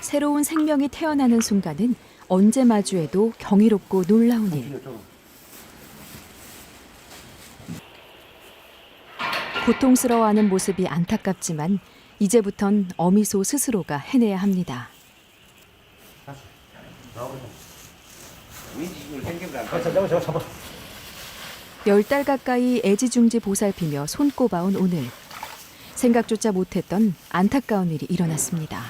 새로운 생명이 태어나는 순간은 언제 마주해도 경이롭고 놀라운 일. 고통스러워하는 모습이 안타깝지만 이제부턴 어미소 스스로가 해내야 합니다. 열 달 가까이 애지중지 보살피며 손꼽아온 오늘 생각조차 못했던 안타까운 일이 일어났습니다.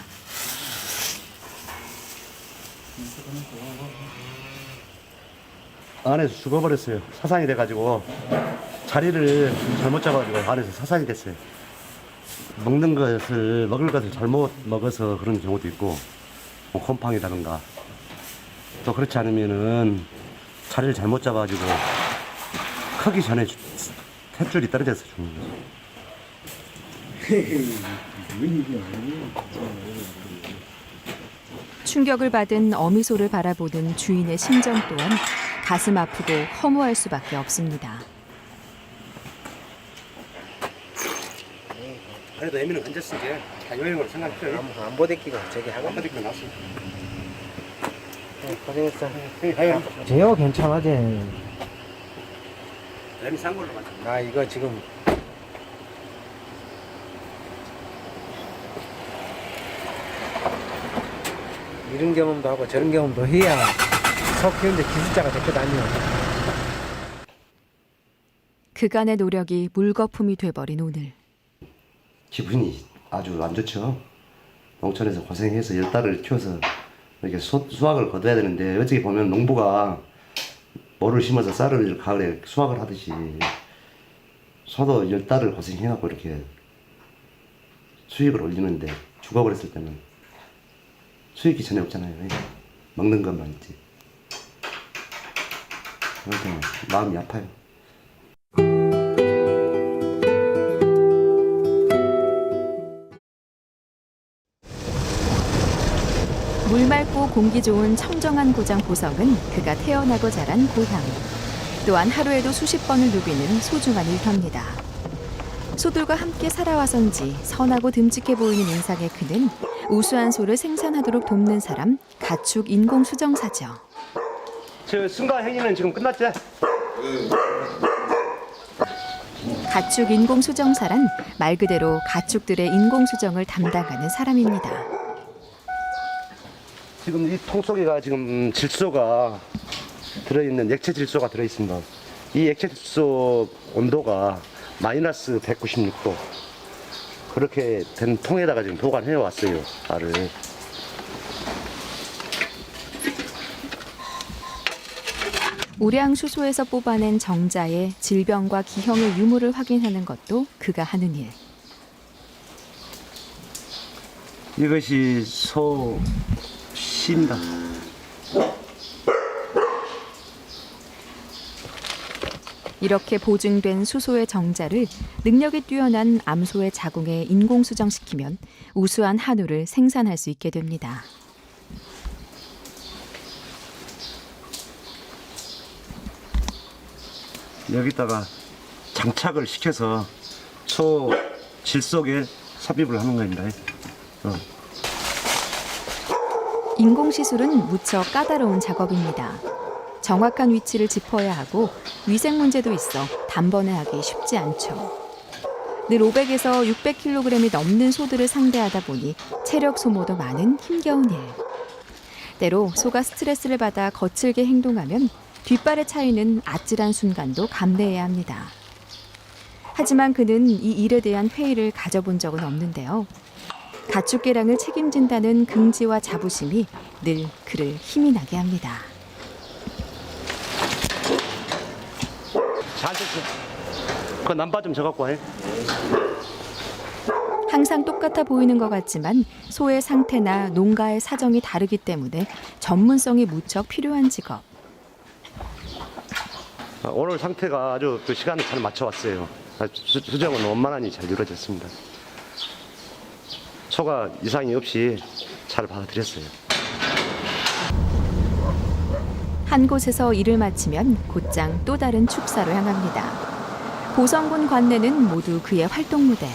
안에서 죽어버렸어요. 사상이 돼가지고 자리를 잘못 잡아가지고 안에서 사상이 됐어요. 먹는 것을 먹을 것을 잘못 먹어서 그런 경우도 있고 뭐 곰팡이라든가 또 그렇지 않으면은 자리를 잘못 잡아가지고 크기 전에 주- 탯줄이 떨어져서 죽는 거죠. 충격을 받은 어미소를 바라보는 주인의 심정 또한 가슴 아프고 허무할 수밖에 없습니다. 그래도 애미는 건졌으니까 자유여행으로 생각해요. 안, 안 보대끼고 저기 하고 한마디 나왔어. 고생했어 아유, 제요 괜찮아지 애미 산 걸로 맞아. 나 이거 지금 이런 경험도 하고 저런 경험도 해야 속 키우는데 기술자가 데리고 다니요 그간의 노력이 물거품이 돼버린 오늘. 기분이 아주 안 좋죠. 농촌에서 고생해서 열 달을 키워서 이렇게 수, 수확을 거둬야 되는데 어떻게 보면 농부가 모를 심어서 쌀을 가을에 수확을 하듯이 소도 열 달을 고생해갖고 이렇게 수익을 올리는데 죽어버렸을 때는 수익이 전혀 없잖아요. 먹는 것만 있지. 그럴 때는 마음이 아파요. 공기 좋은 청정한 고장 보성은 그가 태어나고 자란 고향. 또한 하루에도 수십 번을 누비는 소중한 일터입니다. 소들과 함께 살아와선지 선하고 듬직해 보이는 인상의 그는 우수한 소를 생산하도록 돕는 사람 가축 인공 수정사죠. 저 승가 행위는 지금 끝났지? 가축 인공 수정사란 말 그대로 가축들의 인공 수정을 담당하는 사람입니다. 지금 이 통 속에가 지금 질소가 들어있는 액체 질소가 들어있습니다. 이 액체 질소 온도가 마이너스 196도 그렇게 된 통에다가 지금 보관해 왔어요. 알을. 우량 수소에서 뽑아낸 정자의 질병과 기형의 유무를 확인하는 것도 그가 하는 일. 이것이 소 씨입니다. 이렇게 보증된 수소의 정자를 능력이 뛰어난 암소의 자궁에 인공 수정시키면 우수한 한우를 생산할 수 있게 됩니다. 여기다가 장착을 시켜서 소 질 속에 삽입을 하는 겁니다. 어. 인공 시술은 무척 까다로운 작업입니다. 정확한 위치를 짚어야 하고 위생 문제도 있어 단번에 하기 쉽지 않죠. 늘 500에서 600kg이 넘는 소들을 상대하다 보니 체력 소모도 많은 힘겨운 일. 때로 소가 스트레스를 받아 거칠게 행동하면 뒷발의 차이는 아찔한 순간도 감내해야 합니다. 하지만 그는 이 일에 대한 회의를 가져본 적은 없는데요. 가축 개량을 책임진다는 긍지와 자부심이 늘 그를 힘이 나게 합니다. 잘 됐어. 그 남바 좀 저갖고 해. 항상 똑같아 보이는 것 같지만 소의 상태나 농가의 사정이 다르기 때문에 전문성이 무척 필요한 직업. 아, 오늘 상태가 아주 그 시간을 잘 맞춰왔어요. 아, 수, 수정은 원만하니 잘 이루어졌습니다. 소가 이상이 없이 잘 받아들였어요. 한 곳에서 일을 마치면 곧장 또 다른 축사로 향합니다. 보성군 관내는 모두 그의 활동 무대.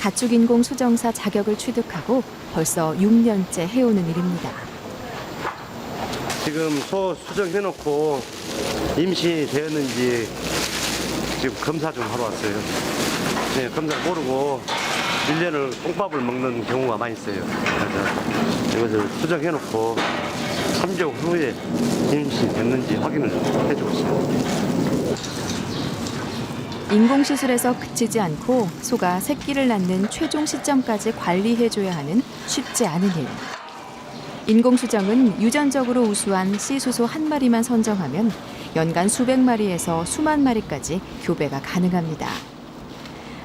가축인공 수정사 자격을 취득하고 벌써 6년째 해오는 일입니다. 지금 소 수정해놓고 임시 되었는지 지금 검사 좀 하러 왔어요. 네, 검사 모르고 1년을 똥밥을 먹는 경우가 많이 있어요. 그래서 이것을 수정해놓고 3개월 후에 임시 됐는지 확인을 해주고 있어요. 인공시술에서 그치지 않고 소가 새끼를 낳는 최종 시점까지 관리해줘야 하는 쉽지 않은 일. 인공수정은 유전적으로 우수한 씨수소 한 마리만 선정하면 연간 수백 마리에서 수만 마리까지 교배가 가능합니다.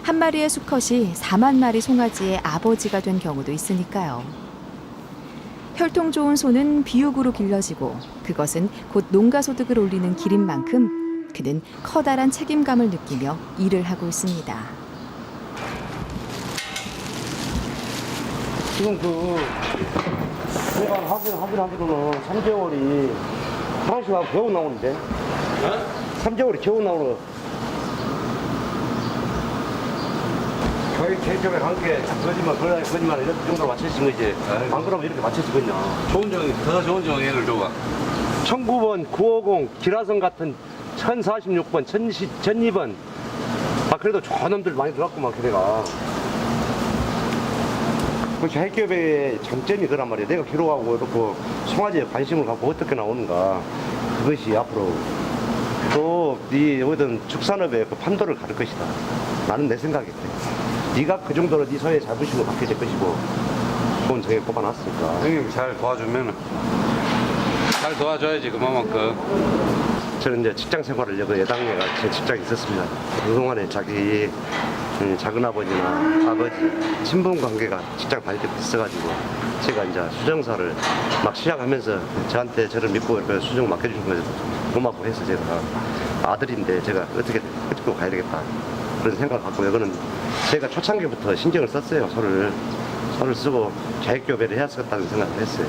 한 마리의 수컷이 4만 마리 송아지의 아버지가 된 경우도 있으니까요. 혈통 좋은 소는 비육으로 길러지고 그것은 곧 농가 소득을 올리는 길인 만큼 그는 커다란 책임감을 느끼며 일을 하고 있습니다. 지금 그 내가 확인 확인하기로는 3개월이 하나씩 하고 겨우 나오는데 3개월이 겨우 나오는 거의 개표에 한게 거짓말 그래 거짓말 이렇게 정도로 맞춰진 거지 안 그러면 이렇게 맞춰지겠냐 좋은 종, 더 좋은 종액을 줘봐. 1009번 950 기라성 같은 1046번 1010, 1002번. 아 그래도 좋은 놈들 많이 들어왔구만 걔네가. 그 해협의 장점이 그란 말이야. 내가 기록하고 이렇게 송아지에 관심을 갖고 어떻게 나오는가. 그것이 앞으로 또네 어떤 축산업의 그 판도를 가를 것이다. 나는 내 생각이 그래 네가 그 정도로 네 소의 자부심을 갖게 될 것이고 좋은 정에 뽑아놨으니까 형님 잘 도와주면은 잘 도와줘야지 그만큼. 저는 이제 직장 생활을 여기 예당내가 제 직장이 있었습니다. 그동안에 자기 음, 작은 아버지나 아버지 친분 관계가 직장 다닐 때 있어가지고 제가 이제 수정사를 막 시작하면서 저한테 저를 믿고 이렇게 수정 맡겨주신 것에 고맙고 해서 제가 아들인데 제가 어떻게 끄집고 가야 되겠다 그런 생각을 갖고 이거는 제가 초창기부터 신경을 썼어요 소를 소를 쓰고 자익교배를 해야 겠다는 생각을 했어요.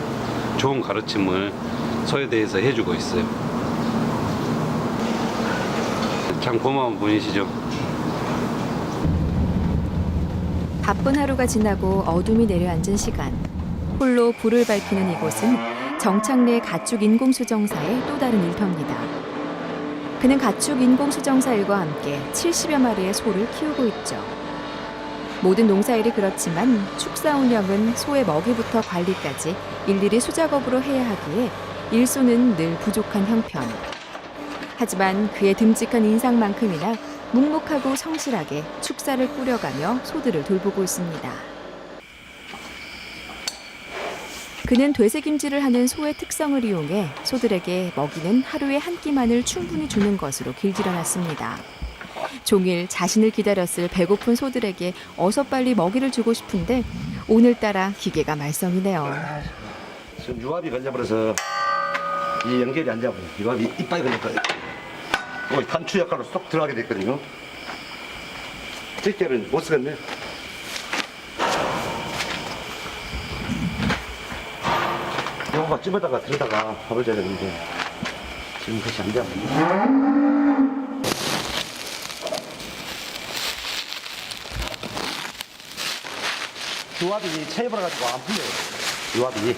좋은 가르침을 소에 대해서 해주고 있어요. 참 고마운 분이시죠. 바쁜 하루가 지나고 어둠이 내려앉은 시간. 홀로 불을 밝히는 이곳은 정착내 가축 인공수정사의 또 다른 일터입니다. 그는 가축 인공수정사 일과 함께 70여 마리의 소를 키우고 있죠. 모든 농사일이 그렇지만 축사 운영은 소의 먹이부터 관리까지 일일이 수작업으로 해야 하기에 일손은 늘 부족한 형편. 하지만 그의 듬직한 인상만큼이나 묵묵하고 성실하게 축사를 꾸려가며 소들을 돌보고 있습니다. 그는 되새김질을 하는 소의 특성을 이용해 소들에게 먹이는 하루에 한 끼만을 충분히 주는 것으로 길들여놨습니다. 종일 자신을 기다렸을 배고픈 소들에게 어서 빨리 먹이를 주고 싶은데 오늘따라 기계가 말썽이네요. 지금 유압이 걸려버려서 이 연결이 안 잡아요. 유압이 이빨이 걸렸거든요. 어, 단추 역할로 쏙 들어가게 됐거든요. 집게를 못 쓰겠네. 이거가 찝어다가 들여다가 밥을 줘야 되는데 지금 그것이 안 잡아요. 유압이 체입어가지고 안 풀려요. 유압이.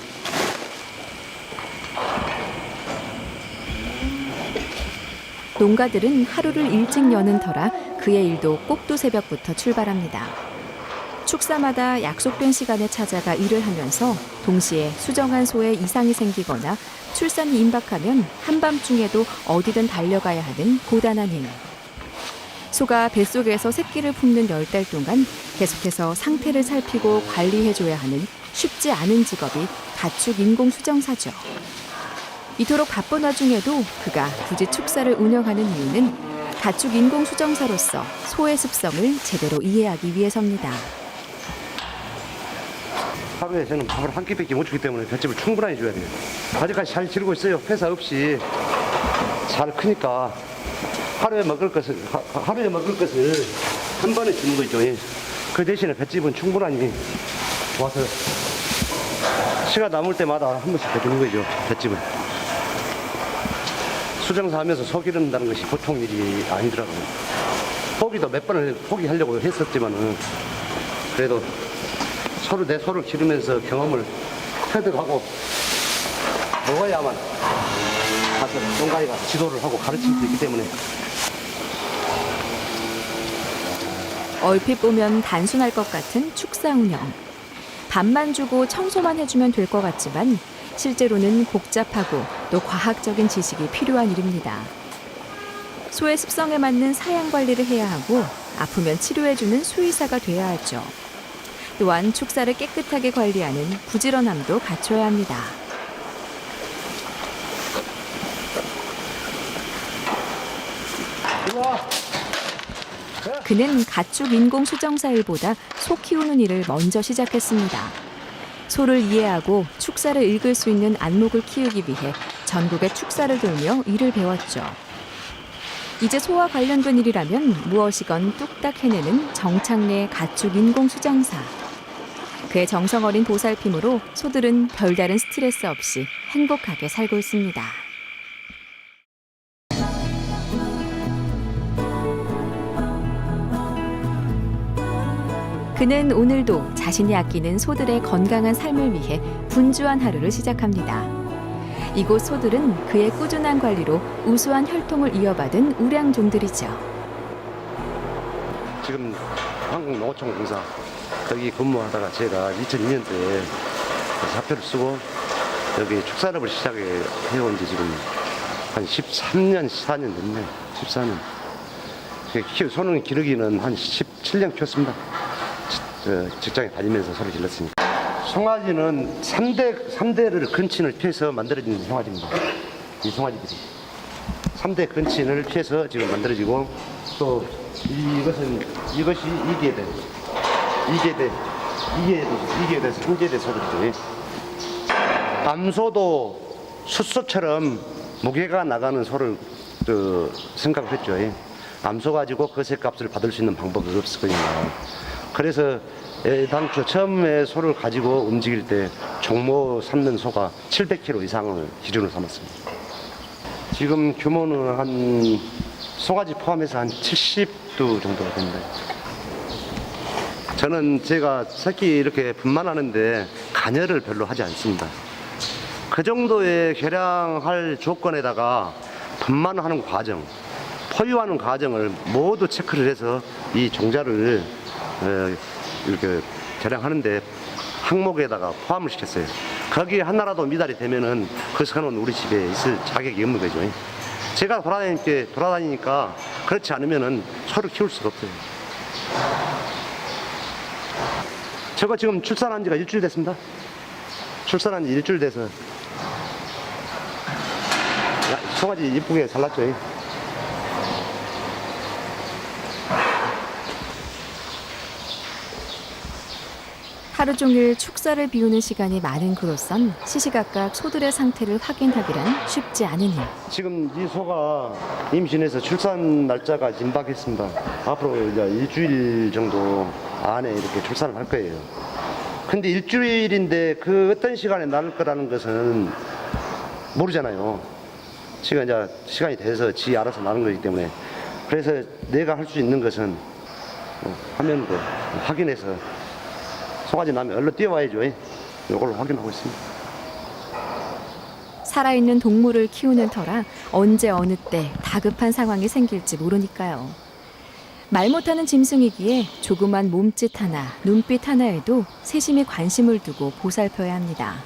농가들은 하루를 일찍 여는 터라 그의 일도 꼭두 새벽부터 출발합니다. 축사마다 약속된 시간에 찾아가 일을 하면서 동시에 수정한 소에 이상이 생기거나 출산이 임박하면 한밤중에도 어디든 달려가야 하는 고단한 일. 소가 뱃속에서 새끼를 품는 열 달 동안 계속해서 상태를 살피고 관리해줘야 하는 쉽지 않은 직업이 가축 인공 수정사죠. 이토록 바쁜 와중에도 그가 굳이 축사를 운영하는 이유는 가축 인공 수정사로서 소의 습성을 제대로 이해하기 위해서입니다. 하루에 저는 밥을 한 끼밖에 못 주기 때문에 볏집을 충분히 줘야 돼요. 아직까지 잘 지르고 있어요. 회사 없이 잘 크니까 하루에 먹을 것을 하, 하루에 먹을 것을 한 번에 주는 거죠. 예. 그 대신에 볏집은 충분하니 와서 시간 남을 때마다 한 번씩 해주는 거죠. 횟집을. 수정사 하면서 소 기른다는 것이 보통 일이 아니더라고요. 포기도 몇 번을 포기하려고 했었지만은 그래도 서로 내 소를 기르면서 경험을 획득하고 먹어야만 가서 농가이가 지도를 하고 가르칠 수 있기 때문에 얼핏 보면 단순할 것 같은 축사 운영. 밥만 주고 청소만 해주면 될 것 같지만 실제로는 복잡하고 또 과학적인 지식이 필요한 일입니다. 소의 습성에 맞는 사양 관리를 해야 하고 아프면 치료해주는 수의사가 돼야 하죠. 또한 축사를 깨끗하게 관리하는 부지런함도 갖춰야 합니다. 그는 가축 인공 수정사 일보다 소 키우는 일을 먼저 시작했습니다. 소를 이해하고 축사를 읽을 수 있는 안목을 키우기 위해 전국의 축사를 돌며 일을 배웠죠. 이제 소와 관련된 일이라면 무엇이건 뚝딱 해내는 정창래 가축 인공 수정사. 그의 정성 어린 보살핌으로 소들은 별다른 스트레스 없이 행복하게 살고 있습니다. 그는 오늘도 자신이 아끼는 소들의 건강한 삶을 위해 분주한 하루를 시작합니다. 이곳 소들은 그의 꾸준한 관리로 우수한 혈통을 이어받은 우량종들이죠. 지금 한국 농어촌 공사 여기 근무하다가 제가 2002년도에 사표를 쓰고 여기 축산업을 시작해 해온 지 지금 한 13년, 14년 됐네. 14년. 키 소는 기르기는 한 17년 키웠습니다. 지- 저 직장에 다니면서 소를 길렀으니까. 송아지는 3대, 3대를 근친을 피해서 만들어진 송아지입니다. 이 송아지들이. 3대 근친을 피해서 지금 만들어지고 또 이것은 이것이 이계대 이계대 이계대 이계대에서 형제대 소들이죠. 암소도 숫소처럼 무게가 나가는 소를 그 생각을 했죠. 암소 가지고 그 새값을 받을 수 있는 방법이 없었거든요. 그래서 당초 처음에 소를 가지고 움직일 때 종모 삼는 소가 700kg 이상을 기준으로 삼았습니다. 지금 규모는 한 송아지 포함해서 한 70도 정도가 됩니다. 저는 제가 새끼 이렇게 분만하는데 간여를 별로 하지 않습니다. 그 정도의 개량할 조건에다가 분만하는 과정, 포유하는 과정을 모두 체크를 해서 이 종자를 어, 이렇게 개량하는데 항목에다가 포함을 시켰어요. 거기에 하나라도 미달이 되면은 그 선은 우리 집에 있을 자격이 없는 거죠. 제가 돌아다니니까, 돌아다니니까 그렇지 않으면은 소를 키울 수가 없어요. 제가 지금 출산한 지가 일주일 됐습니다. 출산한 지 일주일 돼서 야, 송아지 이쁘게 잘났죠. 하루 종일 축사를 비우는 시간이 많은 그로선 시시각각 소들의 상태를 확인하기란 쉽지 않은 일. 지금 이 소가 임신해서 출산 날짜가 임박했습니다. 앞으로 이제 일주일 정도 안에 이렇게 출산을 할 거예요. 근데 일주일인데 그 어떤 시간에 날 거라는 것은 모르잖아요. 지금 이제 시간이 돼서 지 알아서 나는 거기 때문에 그래서 내가 할 수 있는 것은 어, 화면으로 확인해서 송아지 나면 얼른 뛰어와야죠. 이걸로 확인하고 있습니다. 살아있는 동물을 키우는 터라 언제 어느 때 다급한 상황이 생길지 모르니까요. 말 못하는 짐승이기에 조그만 몸짓 하나, 눈빛 하나에도 세심히 관심을 두고 보살펴야 합니다.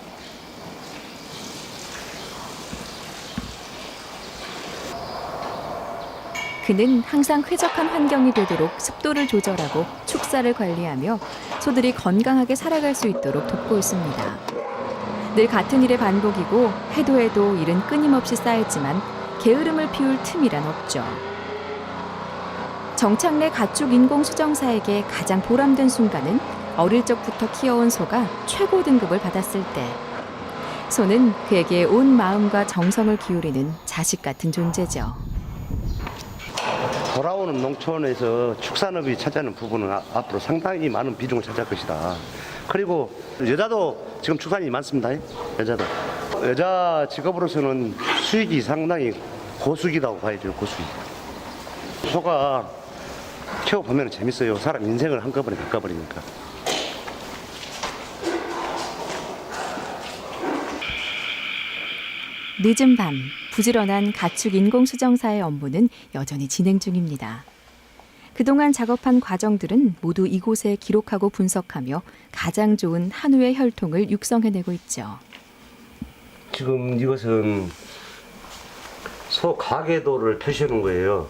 그는 항상 쾌적한 환경이 되도록 습도를 조절하고 축사를 관리하며 소들이 건강하게 살아갈 수 있도록 돕고 있습니다. 늘 같은 일의 반복이고 해도 해도 일은 끊임없이 쌓였지만 게으름을 피울 틈이란 없죠. 정창래 가축 인공 수정사에게 가장 보람된 순간은 어릴 적부터 키워온 소가 최고 등급을 받았을 때. 소는 그에게 온 마음과 정성을 기울이는 자식 같은 존재죠. 돌아오는 농촌에서 축산업이 차지하는 부분은 아- 앞으로 상당히 많은 비중을 차지할 것이다. 그리고 여자도 지금 축산이 많습니다. 여자도. 여자 직업으로서는 수익이 상당히 고수익이라고 봐야죠, 고수익. 소가 키워보면 재밌어요. 사람 인생을 한꺼번에 바꿔버리니까. 늦은 밤 부지런한 가축 인공수정사의 업무는 여전히 진행 중입니다. 그동안 작업한 과정들은 모두 이곳에 기록하고 분석하며 가장 좋은 한우의 혈통을 육성해내고 있죠. 지금 이것은 소 가계도를 표시하는 거예요.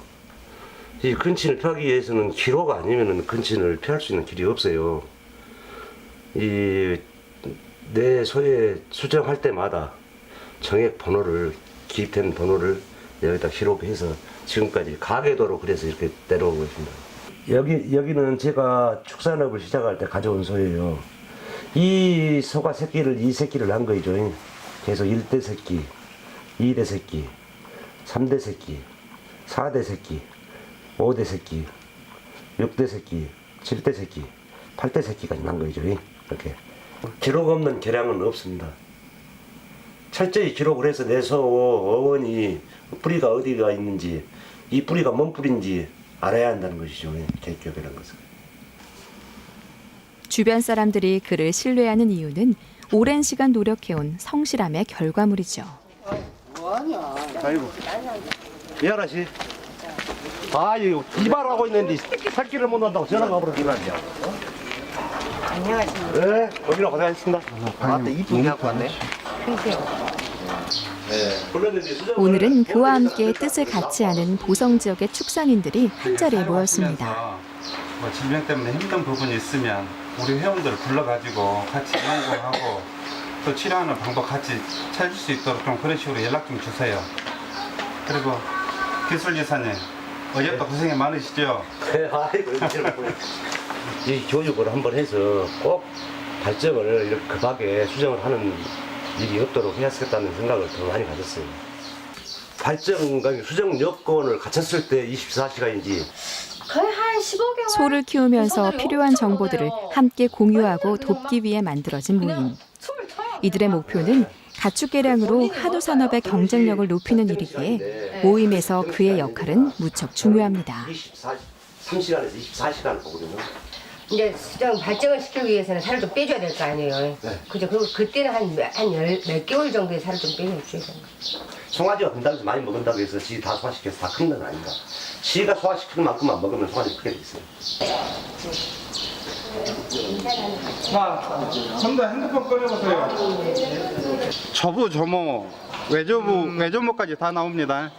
이 근친을 피하기 위해서는 기로가 아니면 근친을 피할 수 있는 길이 없어요. 이 내 소에 수정할 때마다 정액 번호를 기입된 번호를 여기다 기록해서 지금까지 가계도로 그래서 이렇게 내려오고 있습니다. 여기 여기는 제가 축산업을 시작할 때 가져온 소예요. 이 소가 새끼를 이 새끼를 낳은 거죠. 계속 1대 새끼, 2대 새끼, 3대 새끼, 4대 새끼, 5대 새끼, 6대 새끼, 7대 새끼, 8대 새끼까지 난 거죠. 이렇게. 기록 없는 계량은 없습니다. 철저히 기록을 해서 내소 어원이 뿌리가 어디가 있는지 이 뿌리가 뭔 뿌리인지 알아야 한다는 것이죠. 개교배라는 것은. 주변 사람들이 그를 신뢰하는 이유는 오랜 시간 노력해온 성실함의 결과물이죠. 아이고. 미안하 씨. 아, 이거 이발하고 있는데 새끼를 못 낳는다고 전화가 버려 이발이야. 안녕하십니까. 네, 여기로 고생하셨습니다. 아, 또 이쁘게 갖고 왔네. 네. 오늘은 그와 함께 뜻을 같이 하는 보성 지역의 축산인들이 한 자리에 모였습니다. 뭐 질병 때문에 힘든 부분이 있으면 우리 회원들을 불러가지고 같이 연구하고 또 치료하는 방법 같이 찾을 수 있도록 좀 그런 식으로 연락 좀 주세요. 그리고 기술지사님 어제도 고생이 많으시죠? 네, 아이고, 이 교육을 한번 해서 꼭 발정을 이렇게 급하게 수정을 하는 일이 없도록 해야겠다는 생각을 더 많이 가졌어요. 발정, 그러니까 수정 여건을 갖췄을 때 24시간인지 거의 한 15개월 소를 키우면서 필요한 정보들을 함께 공유하고 돕기 위해 만들어진 모임. 이들의 목표는 가축 개량으로 한우 산업의 경쟁력을 높이는 일이기에 모임에서 그의 역할은 무척 중요합니다. 24, 3시간에서 24시간을 보거든요. 이제 수정 발정을 시키기 위해서는 살을 좀 빼줘야 될 거 아니에요. 네. 그죠? 그리고 그때는 한한몇 개월 정도의 살을 좀 빼줘야 되는 거예요. 송아지가 건강해서 많이 먹는다고 해서 지 다 소화시켜서 다 큰 건 아닙니다. 지가 소화시키는 만큼만 먹으면 송아지 크게 돼 있어요. 전부 핸드폰 꺼내보세요. 저부, 조모, 외조부, 외조모까지 다 나옵니다.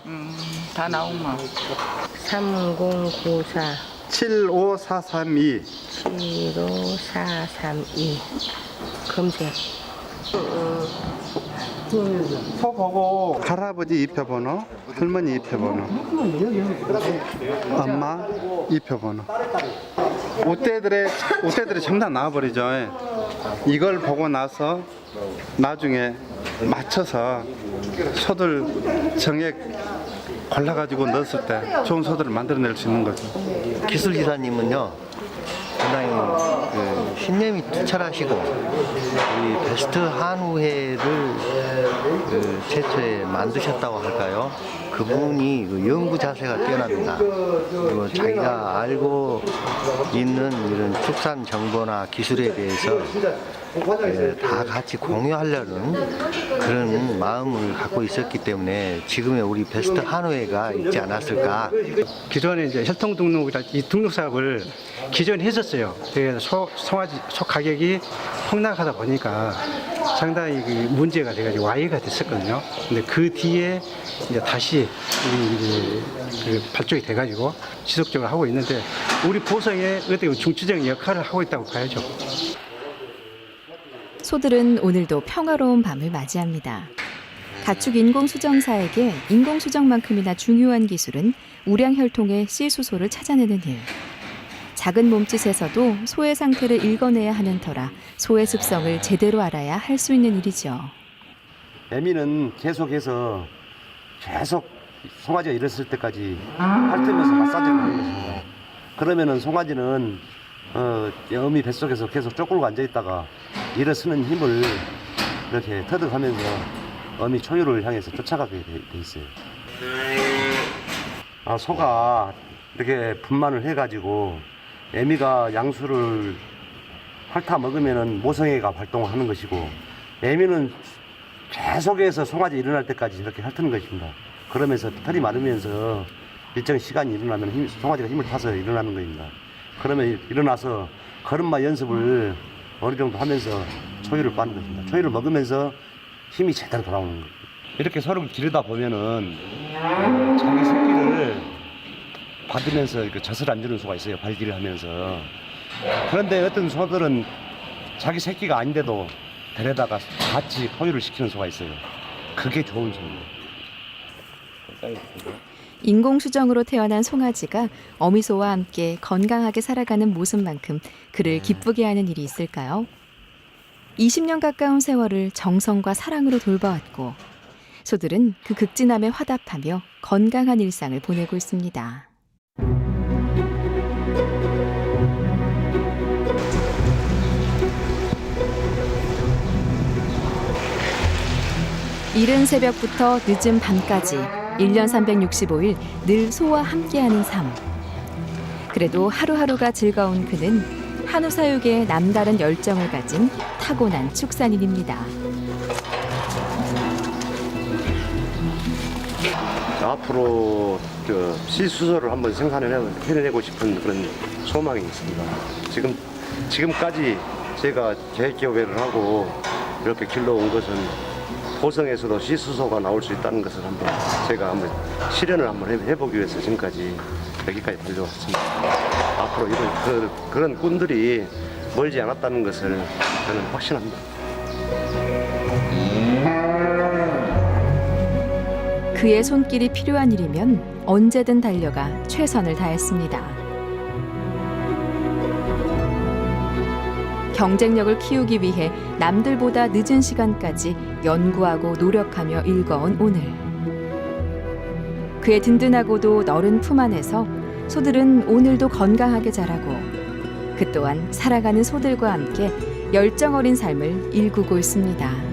다 나오면 3094 75432. 75432 검색. 소 보고 할아버지 입혀번호, 할머니 입혀번호, 엄마 입혀번호. 옷대들의 전부 다 나와버리죠. 이걸 보고 나서 나중에 맞춰서 소들 정액 골라가지고 넣었을 때 좋은 소들을 만들어낼 수 있는 거죠. 기술 기사님은요 상당히 그 신념이 투철하시고 우리 베스트 한우회를 그 최초에 만드셨다고 할까요? 그분이 그 연구 자세가 뛰어납니다. 그리고 자기가 알고 있는 이런 축산 정보나 기술에 대해서 예, 다 같이 공유하려는 그런 마음을 갖고 있었기 때문에 지금의 우리 베스트 한우회가 있지 않았을까 기존에 이제 혈통 등록이라 이 등록 사업을 기존에 했었어요. 그래서 소, 송아지 소 가격이 폭락하다 보니까 상당히 그 문제가 돼가지고 와해가 됐었거든요. 근데 그 뒤에 이제 다시 이 이제 그 발족이 돼가지고 지속적으로 하고 있는데 우리 보성에 어떻게 보면 중추적인 역할을 하고 있다고 봐야죠. 소들은 오늘도 평화로운 밤을 맞이합니다. 가축 인공수정사에게 인공수정만큼이나 중요한 기술은 우량 혈통의 C수소를 찾아내는 일. 작은 몸짓에서도 소의 상태를 읽어내야 하는 터라 소의 습성을 제대로 알아야 할 수 있는 일이죠. 애미는 계속해서 계속 송아지가 일었을 때까지 핥으면서 마사지를 하는 것입니다. 그러면은 송아지는 어, 어미 뱃속에서 계속 쪼꾸고 앉아 있다가 일어서는 힘을 이렇게 터득하면서 어미 초유를 향해서 쫓아가게 돼, 돼 있어요. 아, 소가 이렇게 분만을 해가지고 애미가 양수를 핥아 먹으면은 모성애가 발동하는 것이고 애미는 계속해서 송아지 일어날 때까지 이렇게 핥는 것입니다. 그러면서 털이 마르면서 일정 시간이 일어나면 힘, 송아지가 힘을 타서 일어나는 겁니다. 그러면 일어나서 걸음마 연습을 어느 정도 하면서 초유를 빠는 것입니다. 초유를 먹으면서 힘이 제대로 돌아오는 거예요. 이렇게 서로 기르다 보면은 자기 새끼를 받으면서 이렇게 젖을 안 주는 소가 있어요. 발기를 하면서. 그런데 어떤 소들은 자기 새끼가 아닌데도 데려다가 같이 포유를 시키는 소가 있어요. 그게 좋은 소예요. 인공수정으로 태어난 송아지가 어미소와 함께 건강하게 살아가는 모습만큼 그를 기쁘게 하는 일이 있을까요? 20년 가까운 세월을 정성과 사랑으로 돌봐왔고 소들은 그 극진함에 화답하며 건강한 일상을 보내고 있습니다. 이른 새벽부터 늦은 밤까지 1년 365일 늘 소와 함께하는 삶. 그래도 하루하루가 즐거운 그는 한우 사육에 남다른 열정을 가진 타고난 축산인입니다. 자, 앞으로 그 시수소를 한번 생산해내고 해내고 싶은 그런 소망이 있습니다. 지금 지금까지 제가 교배를 하고 이렇게 길러온 것은 고성에서도 시수소가 나올 수 있다는 것을 한번 제가 한번 실현을 한번 해- 해보기 위해서 지금까지 여기까지 달려왔습니다. 앞으로 이런 그, 그런 꾼들이 멀지 않았다는 것을 저는 확신합니다. 그의 손길이 필요한 일이면 언제든 달려가 최선을 다했습니다. 경쟁력을 키우기 위해 남들보다 늦은 시간까지 연구하고 노력하며 일궈온 오늘. 그의 든든하고도 너른 품 안에서 소들은 오늘도 건강하게 자라고 그 또한 살아가는 소들과 함께 열정 어린 삶을 일구고 있습니다.